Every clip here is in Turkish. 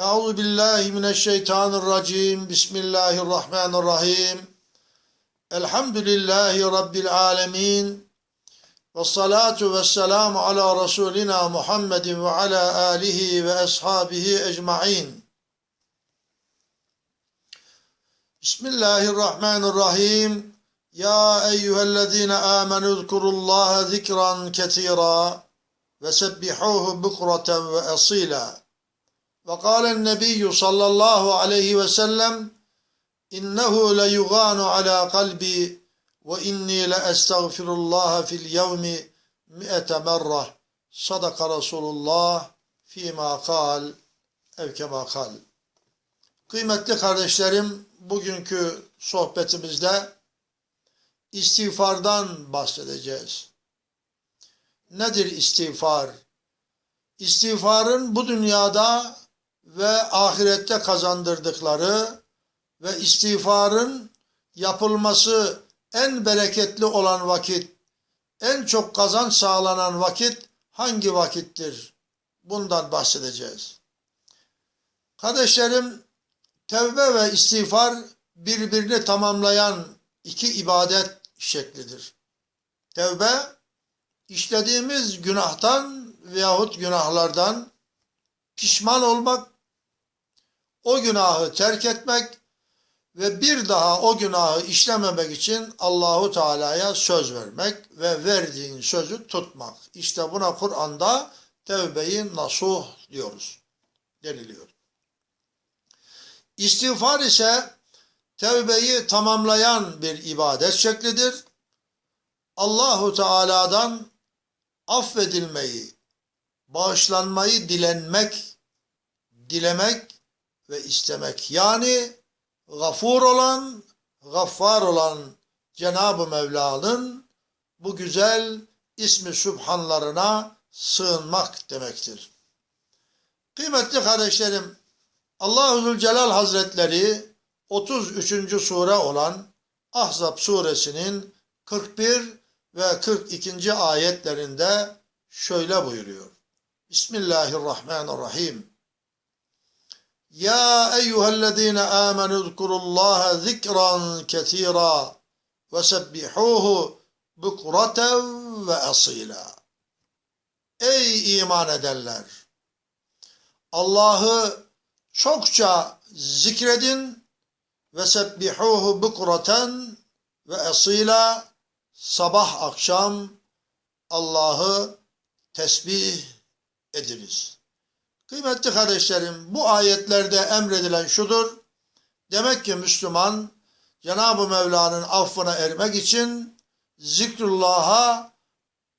Euzu billahi mineşşeytanirracim. Bismillahirrahmanirrahim. Elhamdülillahi rabbil alamin. Ve salatu ve selamu ala Resulina Muhammedin ve ala alihi ve ashabihi ecmain. Bismillahirrahmanirrahim. Ya eyyühellezine amenu zkurullaha zikran ketira ve sebbihuhu bukratan ve asila. Ve kâlen nebiyyü sallallahu aleyhi ve sellem innehu le yuganu ala kalbi ve inni le estağfirullaha fil yevmi mi'ete merrah. Sadaka Resulullah fîmâ kal ev kemâ kal. Kıymetli kardeşlerim, bugünkü sohbetimizde istiğfardan bahsedeceğiz. Nedir istiğfar? İstiğfarın bu dünyada ve ahirette kazandırdıkları ve istiğfarın yapılması en bereketli olan vakit, en çok kazanç sağlanan vakit hangi vakittir? Bundan bahsedeceğiz. Kardeşlerim, tevbe ve istiğfar birbirini tamamlayan iki ibadet şeklidir. Tevbe, işlediğimiz günahtan veyahut günahlardan pişman olmak, o günahı terk etmek ve bir daha o günahı işlememek için Allahu Teala'ya söz vermek ve verdiğin sözü tutmak. İşte buna Kur'an'da tevbeyi nasuh diyoruz. Deniliyor. İstiğfar ise tevbeyi tamamlayan bir ibadet şeklidir. Allahu Teala'dan affedilmeyi, bağışlanmayı dilenmek, dilemek ve istemek. Yani gafur olan, gaffar olan Cenab-ı Mevla'nın bu güzel ismi sübhanlarına sığınmak demektir. Kıymetli kardeşlerim, Allah-u Zülcelal Hazretleri 33. sure olan Ahzab suresinin 41 ve 42. ayetlerinde şöyle buyuruyor. Bismillahirrahmanirrahim. Ya eyyühellezine amenu zkurullaha zikran ketira ve sebbihuhu bukraten ve asila. Ey iman edenler! Allah'ı çokça zikredin ve sebbihuhu bukraten ve asila sabah akşam Allah'ı tesbih ediniz. Kıymetli kardeşlerim bu ayetlerde emredilen şudur. Demek ki Müslüman Cenab-ı Mevla'nın affına ermek için zikrullah'a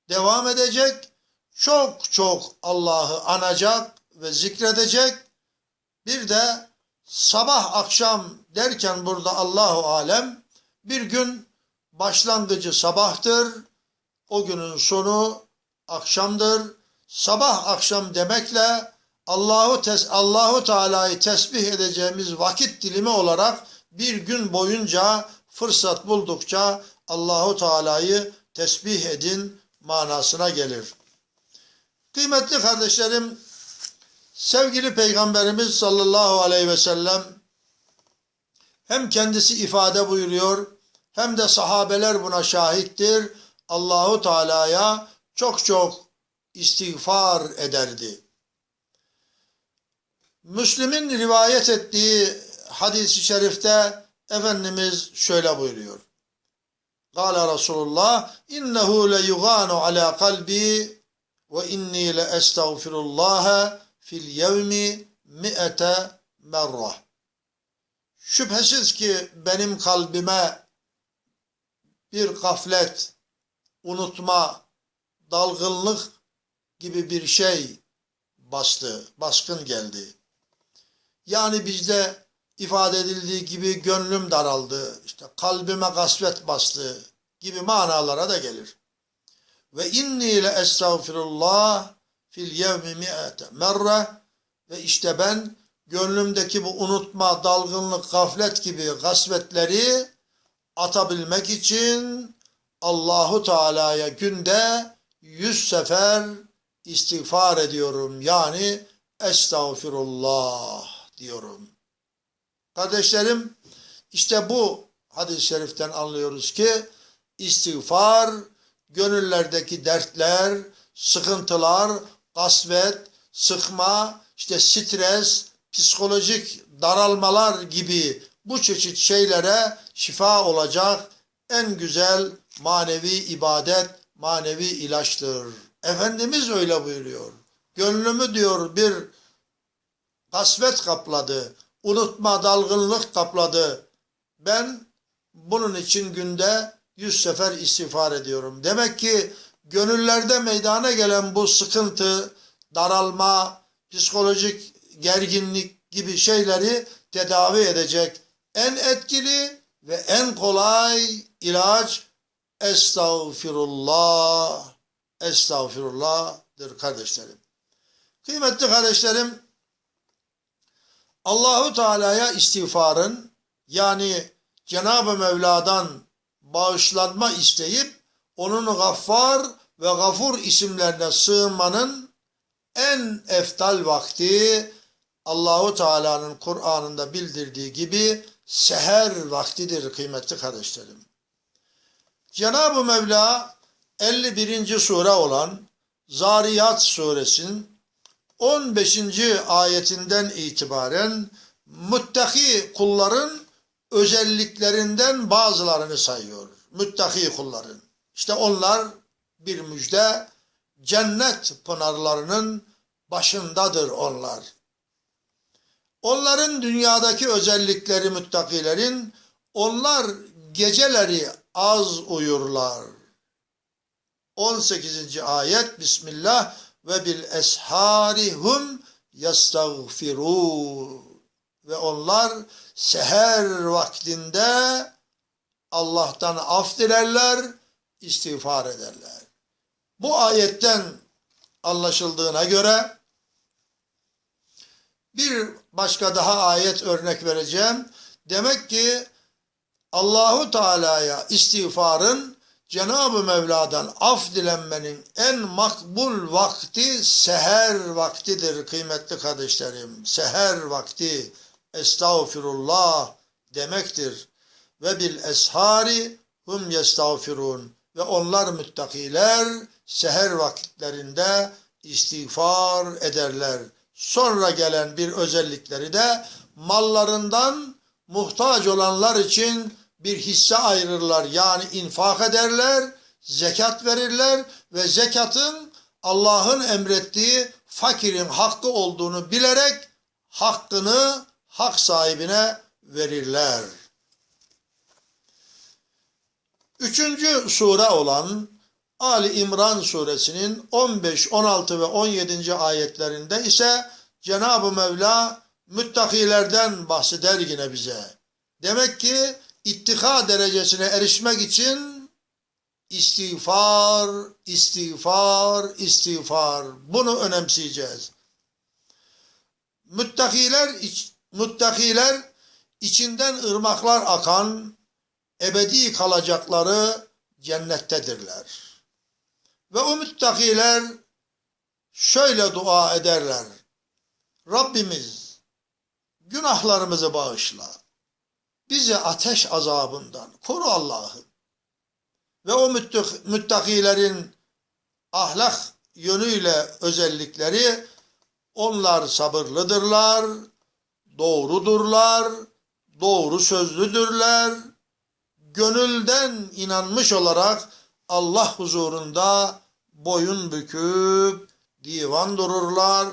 devam edecek. Çok çok Allah'ı anacak ve zikredecek. Bir de sabah akşam derken burada Allahu alem bir gün başlangıcı sabahtır. O günün sonu akşamdır. Sabah akşam demekle Allahu tes Allahu Teala'yı tesbih edeceğimiz vakit dilimi olarak bir gün boyunca fırsat buldukça Allahu Teala'yı tesbih edin manasına gelir. Kıymetli kardeşlerim, sevgili Peygamberimiz sallallahu aleyhi ve sellem hem kendisi ifade buyuruyor hem de sahabeler buna şahittir. Allahu Teala'ya çok çok istiğfar ederdi. Müslim'in rivayet ettiği hadis-i şerifte Efendimiz şöyle buyuruyor. Kale Resulullah innehu le yuganu ala kalbi ve inni le estağfirullah fil yevmi mi'ete merrah. Şüphesiz ki benim kalbime bir gaflet, unutma, dalgınlık gibi bir şey bastı, baskın geldi. Yani bizde ifade edildiği gibi gönlüm daraldı, işte kalbime gasvet bastı gibi manalara da gelir. Ve inni le estağfirullah fil yevmi mi'ete merre ve işte ben gönlümdeki bu unutma, dalgınlık, gaflet gibi gasvetleri atabilmek için Allahu Teala'ya günde yüz sefer istiğfar ediyorum. Yani estağfirullah diyorum. Kardeşlerim işte bu hadis-i şeriften anlıyoruz ki istiğfar gönüllerdeki dertler, sıkıntılar, kasvet, sıkma, işte stres, psikolojik daralmalar gibi bu çeşit şeylere şifa olacak en güzel manevi ibadet, manevi ilaçtır. Efendimiz öyle buyuruyor. Gönlümü diyor bir kasvet kapladı, unutma dalgınlık kapladı. Ben bunun için günde yüz sefer istiğfar ediyorum. Demek ki gönüllerde meydana gelen bu sıkıntı, daralma, psikolojik gerginlik gibi şeyleri tedavi edecek en etkili ve en kolay ilaç estağfirullah, estağfirullah'dır kardeşlerim. Kıymetli kardeşlerim, Allahu Teala'ya istiğfarın yani Cenab-ı Mevla'dan bağışlanma isteyip onun Gaffar ve Gafur isimlerine sığınmanın en eftal vakti Allahu Teala'nın Kur'an'ında bildirdiği gibi seher vaktidir kıymetli kardeşlerim. Cenab-ı Mevla 51. sure olan Zariyat suresinin 15. ayetinden itibaren muttaki kulların özelliklerinden bazılarını sayıyor. Muttaki kulların. İşte onlar bir müjde cennet pınarlarının başındadır onlar. Onların dünyadaki özellikleri müttakilerin onlar geceleri az uyurlar. 18. ayet Bismillah ve bil esharihum yestagfirun ve onlar seher vaktinde Allah'tan af dilerler, istiğfar ederler. Bu ayetten anlaşıldığına göre bir başka daha ayet örnek vereceğim. Demek ki Allahu Teala'ya istiğfarın Cenab-ı Mevla'dan af dilenmenin en makbul vakti seher vaktidir kıymetli kardeşlerim. Seher vakti estağfirullah demektir. Ve bil eshari hum yestağfirun ve onlar müttakiler seher vakitlerinde istiğfar ederler. Sonra gelen bir özellikleri de mallarından muhtaç olanlar için bir hisse ayırırlar. Yani infak ederler, zekat verirler ve zekatın Allah'ın emrettiği fakirin hakkı olduğunu bilerek hakkını hak sahibine verirler. Üçüncü sure olan Ali İmran suresinin 15, 16 ve 17. ayetlerinde ise Cenab-ı Mevla müttakilerden bahseder yine bize. Demek ki ittika derecesine erişmek için istiğfar, istiğfar, istiğfar. Bunu önemseyeceğiz. Müttakiler, müttakiler içinden ırmaklar akan, ebedi kalacakları cennettedirler. Ve o müttakiler şöyle dua ederler. Rabbimiz günahlarımızı bağışla. Bizi ateş azabından koru Allah'ım. Ve o müttakilerin ahlak yönüyle özellikleri onlar sabırlıdırlar, doğrudurlar, doğru sözlüdürler, gönülden inanmış olarak Allah huzurunda boyun büküp divan dururlar,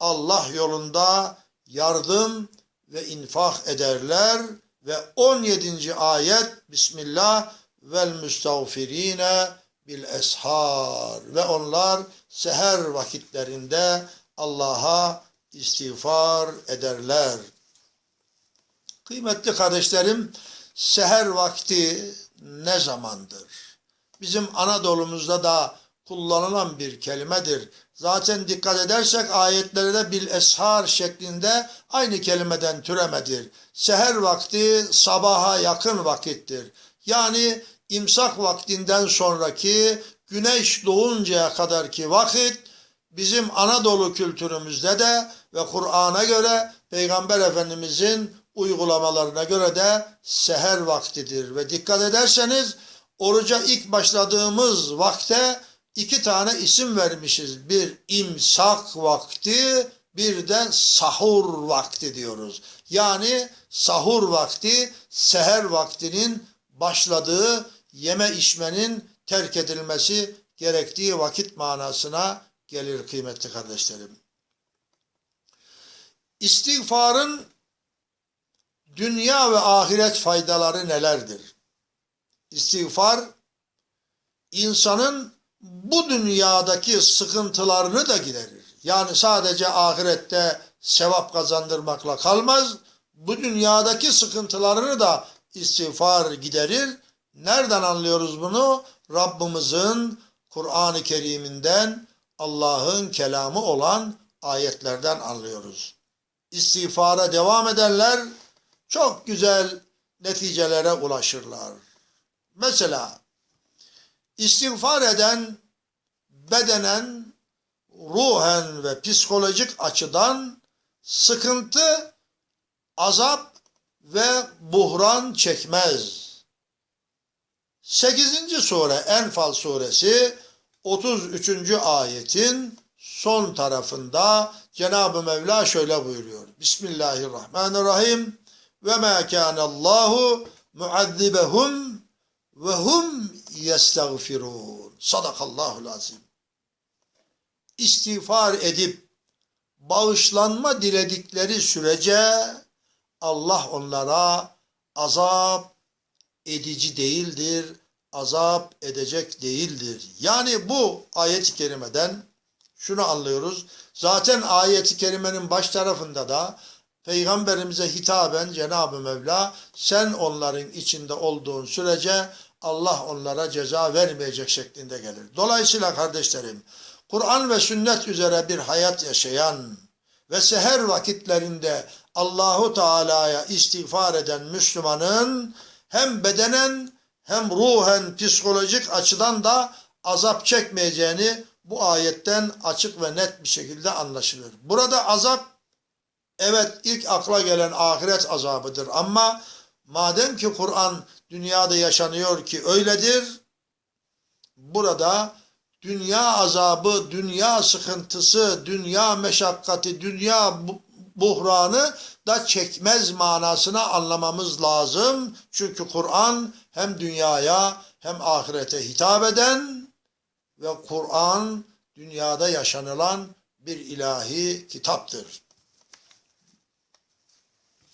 Allah yolunda yardım ve infak ederler ve 17. ayet Bismillah vel müstağfirine bil eshar ve onlar seher vakitlerinde Allah'a istiğfar ederler. Kıymetli kardeşlerim, seher vakti ne zamandır? Bizim Anadolu'muzda da kullanılan bir kelimedir. Zaten dikkat edersek ayetlerde bil eshar şeklinde aynı kelimeden türemedir. Seher vakti sabaha yakın vakittir. Yani imsak vaktinden sonraki güneş doğuncaya kadarki vakit bizim Anadolu kültürümüzde de ve Kur'an'a göre Peygamber Efendimizin uygulamalarına göre de seher vaktidir. Ve dikkat ederseniz oruca ilk başladığımız vakte iki tane isim vermişiz. Bir imsak vakti, bir de sahur vakti diyoruz. Yani sahur vakti seher vaktinin başladığı yeme içmenin terk edilmesi gerektiği vakit manasına gelir kıymetli kardeşlerim. İstiğfarın dünya ve ahiret faydaları nelerdir? İstiğfar insanın bu dünyadaki sıkıntılarını da giderir. Yani sadece ahirette sevap kazandırmakla kalmaz. Bu dünyadaki sıkıntılarını da istiğfar giderir. Nereden anlıyoruz bunu? Rabbimizin Kur'an-ı Kerim'inden Allah'ın kelamı olan ayetlerden anlıyoruz. İstiğfara devam edenler çok güzel neticelere ulaşırlar. Mesela istiğfar eden bedenen, ruhen ve psikolojik açıdan sıkıntı, azap ve buhran çekmez. 8. sure Enfal suresi 33. ayetin son tarafında Cenab-ı Mevla şöyle buyuruyor. Bismillahirrahmanirrahim. Ve ma kânallâhu muazzibehum ve hum yestagfirun. Sadakallahul azim. İstiğfar edip bağışlanma diledikleri sürece Allah onlara azap edici değildir, azap edecek değildir. Yani bu ayet-i kerimeden şunu anlıyoruz. Zaten ayet-i kerimenin baş tarafında da Peygamberimize hitaben Cenab-ı Mevla sen onların içinde olduğun sürece Allah onlara ceza vermeyecek şeklinde gelir. Dolayısıyla kardeşlerim Kur'an ve sünnet üzere bir hayat yaşayan ve seher vakitlerinde Allahu Teala'ya istiğfar eden Müslümanın hem bedenen hem ruhen psikolojik açıdan da azap çekmeyeceğini bu ayetten açık ve net bir şekilde anlaşılır. Burada azap evet ilk akla gelen ahiret azabıdır ama madem ki Kur'an dünyada yaşanıyor ki öyledir burada dünya azabı, dünya sıkıntısı, dünya meşakkati, dünya buhranı da çekmez manasına anlamamız lazım. Çünkü Kur'an hem dünyaya hem ahirete hitap eden ve Kur'an dünyada yaşanılan bir ilahi kitaptır.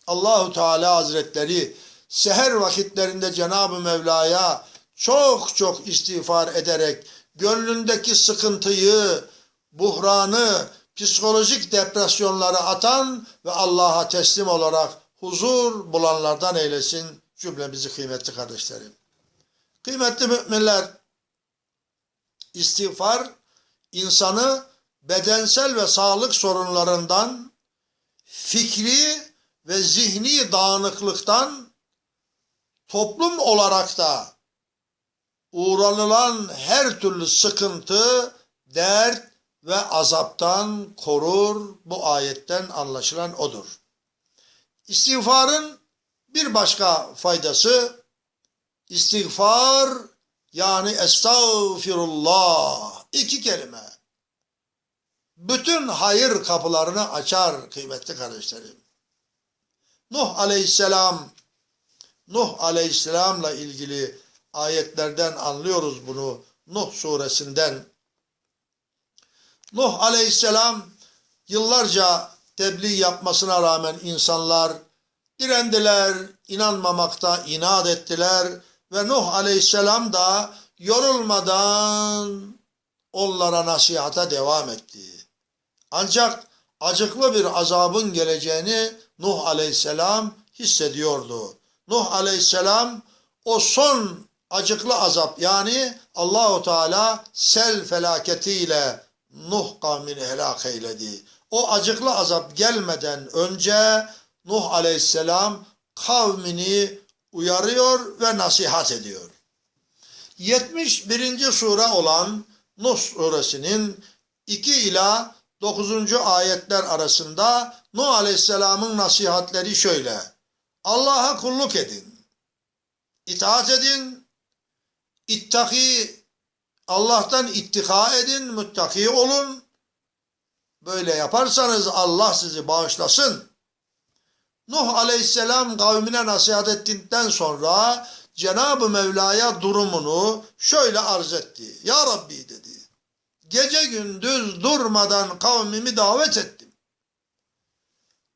Allahu Teala Hazretleri seher vakitlerinde Cenab-ı Mevla'ya çok çok istiğfar ederek gönlündeki sıkıntıyı, buhranı, psikolojik depresyonları atan ve Allah'a teslim olarak huzur bulanlardan eylesin cümlemizi kıymetli kardeşlerim. Kıymetli müminler, istiğfar insanı bedensel ve sağlık sorunlarından, fikri ve zihni dağınıklıktan, toplum olarak da uğranılan her türlü sıkıntı, dert ve azaptan korur. Bu ayetten anlaşılan odur. İstiğfarın bir başka faydası istiğfar yani estağfirullah iki kelime. Bütün hayır kapılarını açar kıymetli kardeşlerim. Nuh aleyhisselam Nuh aleyhisselamla ilgili ayetlerden anlıyoruz bunu. Nuh suresinden. Nuh aleyhisselam yıllarca tebliğ yapmasına rağmen insanlar direndiler, inanmamakta inat ettiler ve Nuh aleyhisselam da yorulmadan onlara nasihata devam etti. Ancak acıklı bir azabın geleceğini Nuh aleyhisselam hissediyordu. Nuh aleyhisselam o son acıklı azap yani Allahu Teala sel felaketiyle Nuh kavmini helak eyledi. O acıklı azap gelmeden önce Nuh aleyhisselam kavmini uyarıyor ve nasihat ediyor. 71. sure olan Nuh suresinin 2 ila 9. ayetler arasında Nuh Aleyhisselam'ın nasihatleri şöyle. Allah'a kulluk edin. İtaat edin. İttaki Allah'tan ittika edin, muttaki olun. Böyle yaparsanız Allah sizi bağışlasın. Nuh aleyhisselam kavmine nasihat ettikten sonra Cenab-ı Mevla'ya durumunu şöyle arz etti. Ya Rabbi dedi. Gece gündüz durmadan kavmimi davet ettim.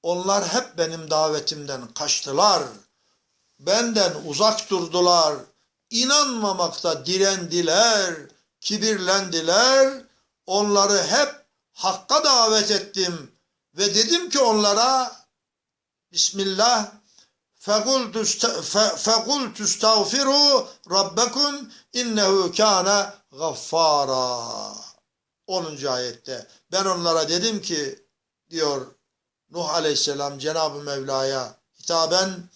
Onlar hep benim davetimden kaçtılar. Benden uzak durdular İnanmamakta direndiler, kibirlendiler. Onları hep hakka davet ettim ve dedim ki onlara Bismillah فَقُلْتُ اسْتَغْفِرُوا رَبَّكُمْ اِنَّهُ كَانَ غَفَّارًا 10. ayette ben onlara dedim ki diyor Nuh aleyhisselam Cenab-ı Mevla'ya hitaben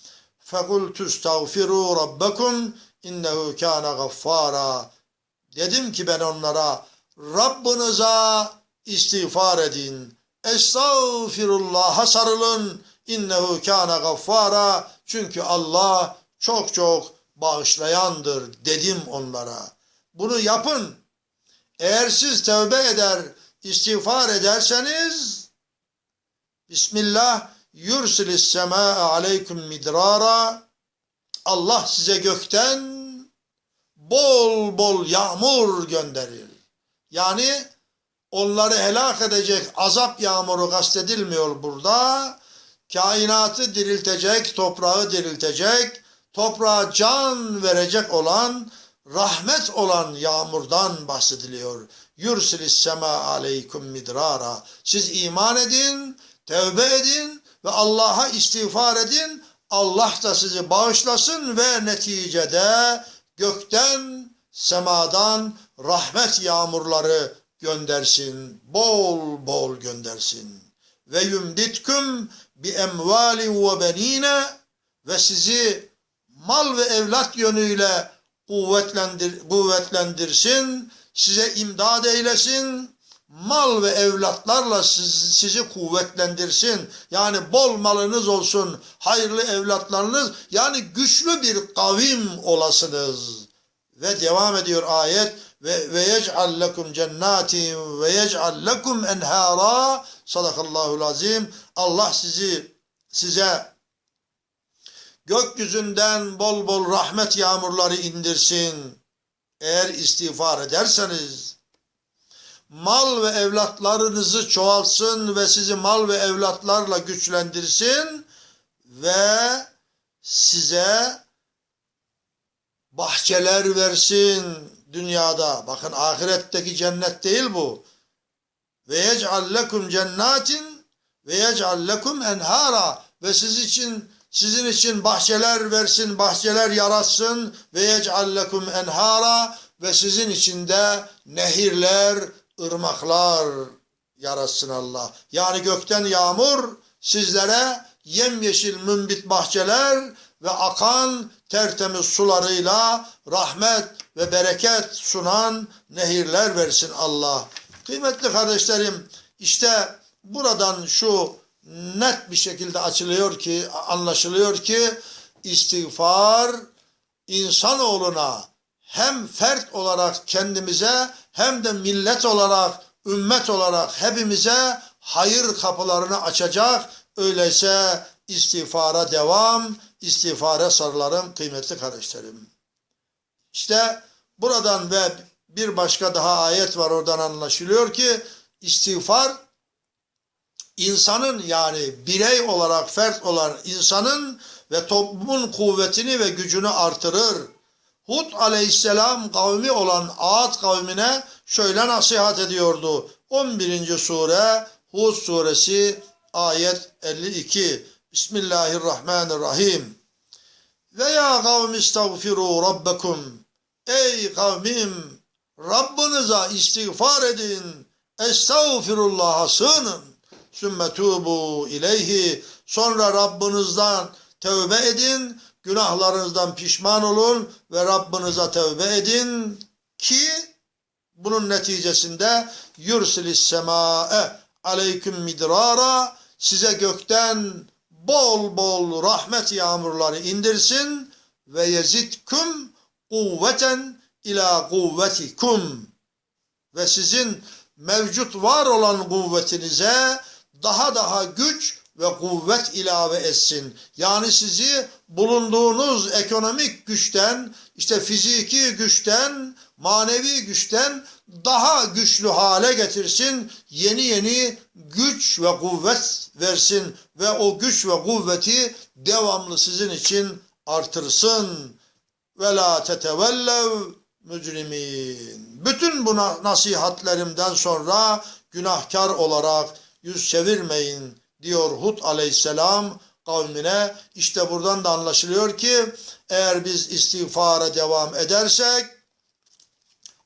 فَقُلْتُ اسْتَغْفِرُوا رَبَّكُمْ innehu kana gaffara. Dedim ki ben onlara Rabbinize istiğfar edin. Estağfirullah'a sarılın. İnnehu kana gaffara. Çünkü Allah çok çok bağışlayandır dedim onlara. Bunu yapın. Eğer siz tövbe eder, istiğfar ederseniz Bismillah yursilis sema aleyküm midrara Allah size gökten bol bol yağmur gönderir. Yani onları helak edecek azap yağmuru kastedilmiyor burada. Kainatı diriltecek, toprağı diriltecek, toprağa can verecek olan, rahmet olan yağmurdan bahsediliyor. Yursilis sema aleykum midrara. Siz iman edin, tevbe edin ve Allah'a istiğfar edin. Allah da sizi bağışlasın ve neticede gökten, semadan rahmet yağmurları göndersin. Bol bol göndersin. Ve yumditküm bi emvali ve benine ve sizi mal ve evlat yönüyle kuvvetlendir, kuvvetlendirsin, size imdad eylesin, mal ve evlatlarla siz, sizi kuvvetlendirsin. Yani bol malınız olsun, hayırlı evlatlarınız, yani güçlü bir kavim olasınız. Ve devam ediyor ayet ve ve yec'al lekum cennatin ve yec'al lekum enhara sadakallahu azim Allah sizi size gökyüzünden bol bol rahmet yağmurları indirsin. Eğer istiğfar ederseniz mal ve evlatlarınızı çoğalsın ve sizi mal ve evlatlarla güçlendirsin ve size bahçeler versin dünyada. Bakın ahiretteki cennet değil bu. Ve yec'al lekum cennatin ve yec'al lekum enhara ve siz için sizin için bahçeler versin, bahçeler yaratsın ve yec'al lekum enhara ve sizin için de nehirler, ırmaklar yaratsın Allah. Yani gökten yağmur sizlere yemyeşil mümbit bahçeler ve akan tertemiz sularıyla rahmet ve bereket sunan nehirler versin Allah. Kıymetli kardeşlerim işte buradan şu net bir şekilde açılıyor ki anlaşılıyor ki istiğfar insanoğluna hem fert olarak kendimize hem de millet olarak ümmet olarak hepimize hayır kapılarını açacak. Öyleyse istiğfara devam, istiğfara sarılarım kıymetli kardeşlerim. İşte buradan ve bir başka daha ayet var oradan anlaşılıyor ki istiğfar insanın yani birey olarak fert olan insanın ve toplumun kuvvetini ve gücünü artırır. Hud aleyhisselam kavmi olan Ad kavmine şöyle nasihat ediyordu. 11. sure Hud suresi ayet 52. Bismillahirrahmanirrahim. Ve ya kavmi istagfiru rabbekum. Ey kavmim Rabbinize istiğfar edin. Estağfirullah'a sığının. Sümme tubu ileyhi. Sonra Rabbinizden tövbe edin. Günahlarınızdan pişman olun ve Rabbinize tövbe edin ki bunun neticesinde yursilis sema'e aleyküm midrara size gökten bol bol rahmet yağmurları indirsin ve yezidküm kuvveten ila kuvvetikum. Ve sizin mevcut var olan kuvvetinize daha daha güç ve kuvvet ilave etsin. Yani sizi bulunduğunuz ekonomik güçten, işte fiziki güçten, manevi güçten daha güçlü hale getirsin. Yeni yeni güç ve kuvvet versin ve o güç ve kuvveti devamlı sizin için artırsın. Ve la tetevellev mücrimin. Bütün bu nasihatlerimden sonra günahkar olarak yüz çevirmeyin diyor Hud aleyhisselam kavmine. İşte buradan da anlaşılıyor ki eğer biz istiğfara devam edersek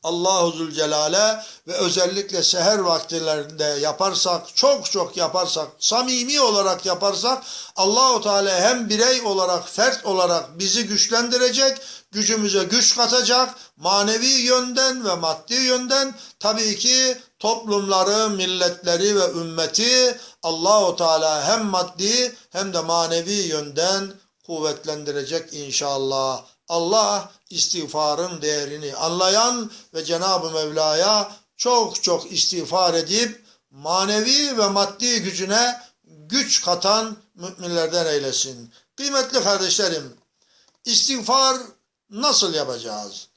Allahu Zülcelal'e ve özellikle seher vaktilerinde yaparsak, çok çok yaparsak, samimi olarak yaparsak Allahu Teala hem birey olarak, fert olarak bizi güçlendirecek, gücümüze güç katacak, manevi yönden ve maddi yönden tabii ki toplumları, milletleri ve ümmeti Allahu Teala hem maddi hem de manevi yönden kuvvetlendirecek inşallah. Allah istiğfarın değerini anlayan ve Cenab-ı Mevla'ya çok çok istiğfar edip manevi ve maddi gücüne güç katan müminlerden eylesin. Kıymetli kardeşlerim, istiğfar nasıl yapacağız?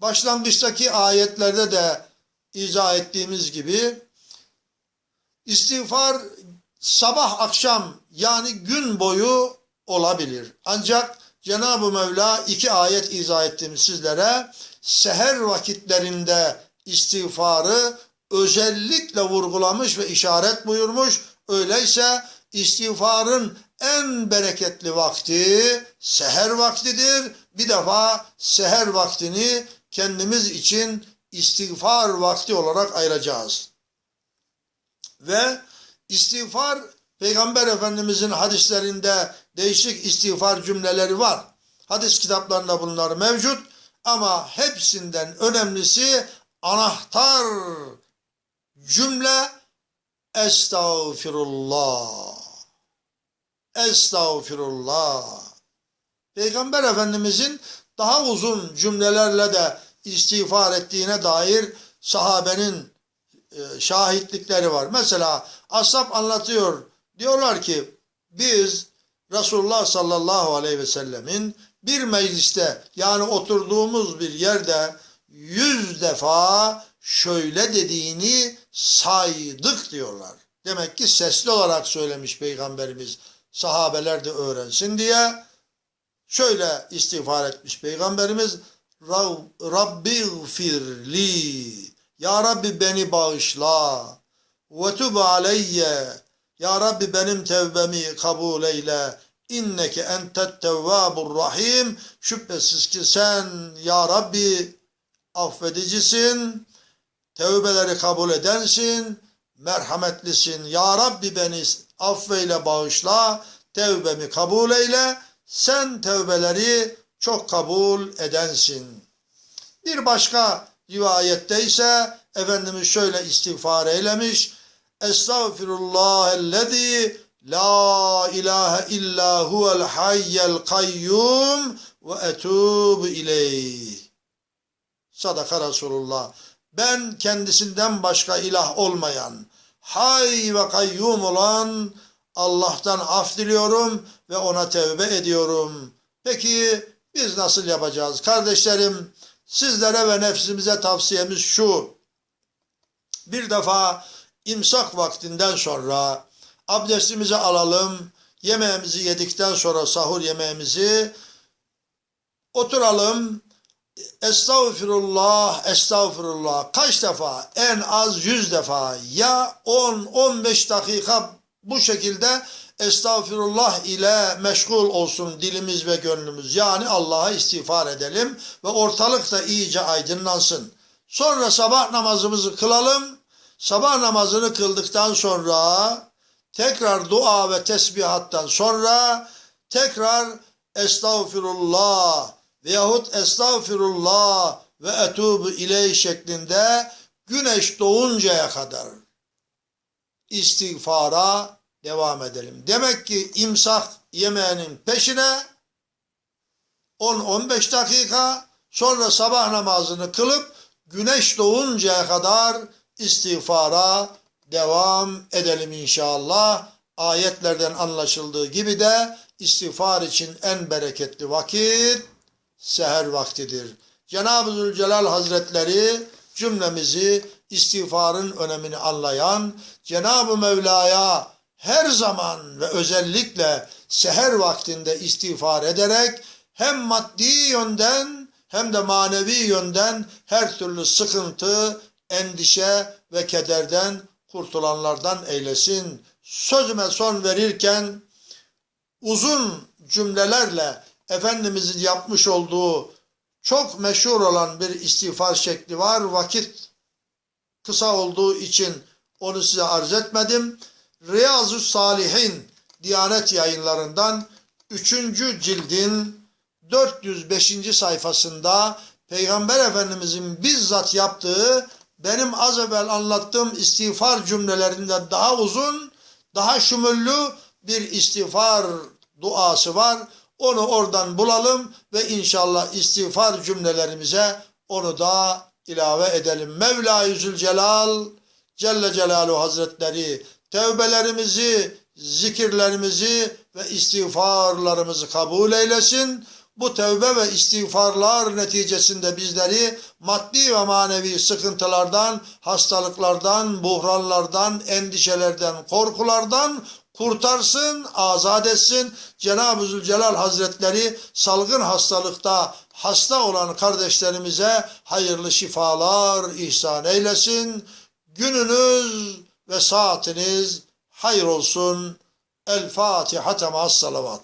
Başlangıçtaki ayetlerde de izah ettiğimiz gibi istiğfar sabah akşam yani gün boyu olabilir. Ancak Cenab-ı Mevla iki ayet izah ettim sizlere. Seher vakitlerinde istiğfarı özellikle vurgulamış ve işaret buyurmuş. Öyleyse istiğfarın en bereketli vakti seher vaktidir. Bir defa seher vaktini kendimiz için istiğfar vakti olarak ayıracağız. Ve istiğfar Peygamber Efendimizin hadislerinde değişik istiğfar cümleleri var. Hadis kitaplarında bunlar mevcut ama hepsinden önemlisi anahtar cümle Estağfirullah. Estağfirullah. Peygamber Efendimizin daha uzun cümlelerle de istiğfar ettiğine dair sahabenin e, şahitlikleri var. Mesela Ashab anlatıyor. Diyorlar ki biz Resulullah sallallahu aleyhi ve sellemin bir mecliste yani oturduğumuz bir yerde yüz defa şöyle dediğini saydık diyorlar. Demek ki sesli olarak söylemiş Peygamberimiz sahabeler de öğrensin diye şöyle istiğfar etmiş Peygamberimiz Rabbi firli Ya Rabbi beni bağışla ve tub aleyye. Ya Rabbi benim tevbemi kabul eyle. İnneke entet tevvabur rahim. Şüphesiz ki sen ya Rabbi affedicisin tevbeleri kabul edensin merhametlisin. Ya Rabbi beni affeyle bağışla tevbemi kabul eyle. Sen tevbeleri çok kabul edensin. Bir başka rivayette ise Efendimiz şöyle istiğfar eylemiş. Estağfirullahellezî la ilahe illa huvel hayyel kayyum ve etubu ileyh. Sadaka Resulullah. Ben kendisinden başka ilah olmayan, hay ve kayyum olan Allah'tan af diliyorum ve ona tevbe ediyorum. Peki biz nasıl yapacağız? Kardeşlerim sizlere ve nefsimize tavsiyemiz şu. Bir defa imsak vaktinden sonra abdestimizi alalım. Yemeğimizi yedikten sonra sahur yemeğimizi oturalım. Estağfirullah, estağfirullah. Kaç defa? En az yüz defa. Ya 10-15 dakika bu şekilde estağfirullah ile meşgul olsun dilimiz ve gönlümüz. Yani Allah'a istiğfar edelim ve ortalık da iyice aydınlansın. Sonra sabah namazımızı kılalım. Sabah namazını kıldıktan sonra tekrar dua ve tesbihattan sonra tekrar estağfirullah veyahut estağfirullah ve etubu iley şeklinde güneş doğuncaya kadar istiğfara devam edelim. Demek ki imsak yemeğinin peşine 10-15 dakika sonra sabah namazını kılıp güneş doğuncaya kadar istiğfara devam edelim inşallah. Ayetlerden anlaşıldığı gibi de istiğfar için en bereketli vakit seher vaktidir. Cenab-ı Zülcelal Hazretleri cümlemizi istiğfarın önemini anlayan, Cenab-ı Mevla'ya her zaman ve özellikle seher vaktinde istiğfar ederek hem maddi yönden hem de manevi yönden her türlü sıkıntı, endişe ve kederden kurtulanlardan eylesin. Sözüme son verirken uzun cümlelerle Efendimizin yapmış olduğu çok meşhur olan bir istiğfar şekli var. Vakit kısa olduğu için onu size arz etmedim. Riyazu Salihin Diyanet yayınlarından 3. cildin 405. sayfasında Peygamber Efendimizin bizzat yaptığı benim az evvel anlattığım istiğfar cümlelerinde daha uzun, daha şumullü bir istiğfar duası var. Onu oradan bulalım ve inşallah istiğfar cümlelerimize onu da ilave edelim. Mevla-i Zülcelal Celle Celaluhu Hazretleri tevbelerimizi, zikirlerimizi ve istiğfarlarımızı kabul eylesin. Bu tevbe ve istiğfarlar neticesinde bizleri maddi ve manevi sıkıntılardan, hastalıklardan, buhranlardan, endişelerden, korkulardan kurtarsın, azat etsin. Cenab-ı Zülcelal Hazretleri salgın hastalıkta hasta olan kardeşlerimize hayırlı şifalar ihsan eylesin. Gününüz ve saatiniz hayır olsun. El Fatiha temas salavat.